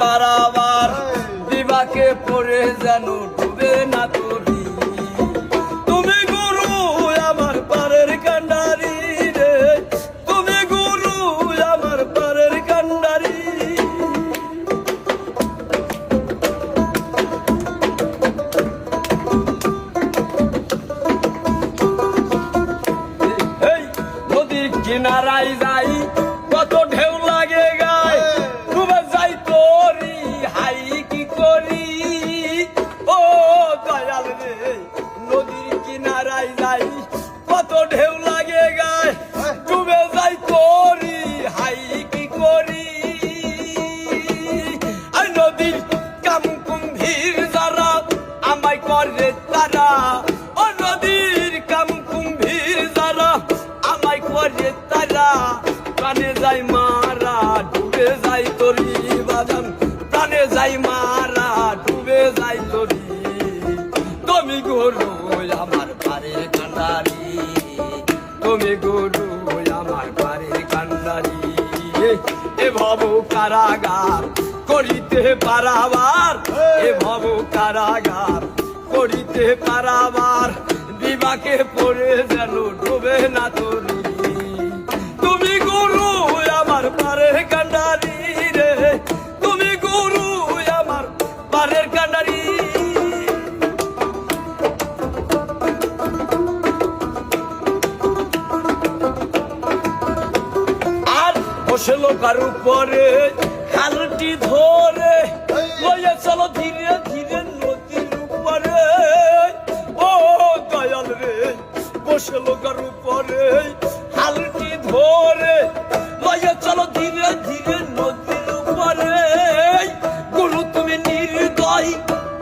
পারাবার দিবাকে পড়ে যেন ডুবে না তুমি তুমি গুরু, আমার পারের কান্ডারি রে। তুমি গুরু, আমার পারের কান্ডারি। এই নদীর কিনারায় যাই যাই মারা, ডুবে যাই তরি তুমি গরু, আমার পারে কান্ডারি। তুমি গরু, আমার পারে কান্ডারি। এ ভব কারাগার করিতে পারাবার। এ ভব কারাগার করিতে পারাবার। বিবাকে পড়ে যেন আর বসে লোকার উপরে? খালটি ধরে। লইয়া চলো ধীরে ধীরে নদীর উপরে। ও দয়াল রে বসে লোকার উপরে? খালটি ধরে। লইয়া চলো ধীরে ধীরে নদীর উপরে। গুরু, তুমি নির্দয়,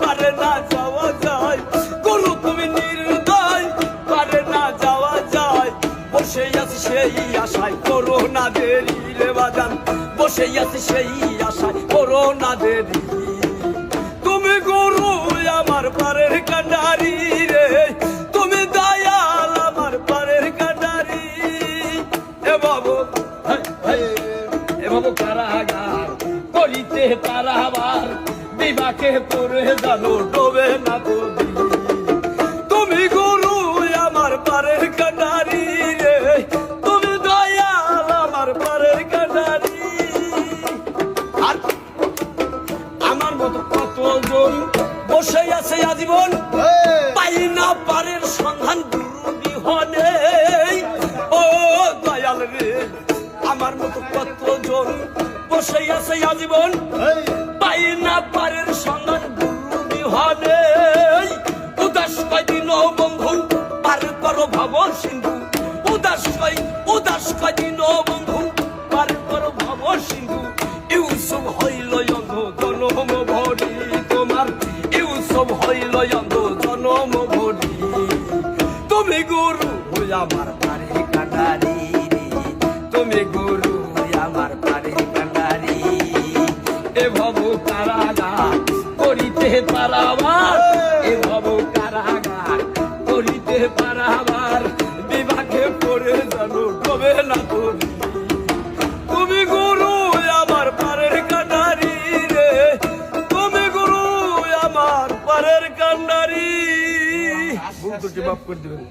পারে না যাওয়া যায়। গুরু, তুমি নির্দয়, পারে না যাওয়া যায়। বসে আছি সেই আশায় করো না দেরি। বসে আছি সেই আশায় করো না দেরি তুমি গুরু আমার পারের কান্ডারি রে। তুমি দয়াল আমার পারের কান্ডারি। এ বাবু এ বাবু কারাগার করিতে পারাবার বিবাকে পড়ে জানো ডোবে না তুমি গুরু কতজন বসে আছে আজীবন। পাই না পারের সন্ধান বিহনে ও দয়াল রে আমার মতো কতজন বসে আছে আজীবন। পাই না পারের সন্ধান বিহনে উদাস কয়দিন বন্ধু পার করো ভব সিন্ধু। উদাস কই উদাস কয়দিন বন্ধু পার করো ভব সিন্ধু। ইউসুফ হইল আমার পারে কান্ডারি। তুমি গুরু আমার পারে কান্ডারি। এ ভব কারাগার, করিতে পারাবার। এ ভব কারাগার, করিতে পারাবার। বিভাগে পড়ে জানো ডোবে না তুমি তুমি গুরু আমার পারের কান্ডারি রে। তুমি গুরু আমার পারের কান্ডারি। ভুল ত্রুটি মাফ করে দেবেন?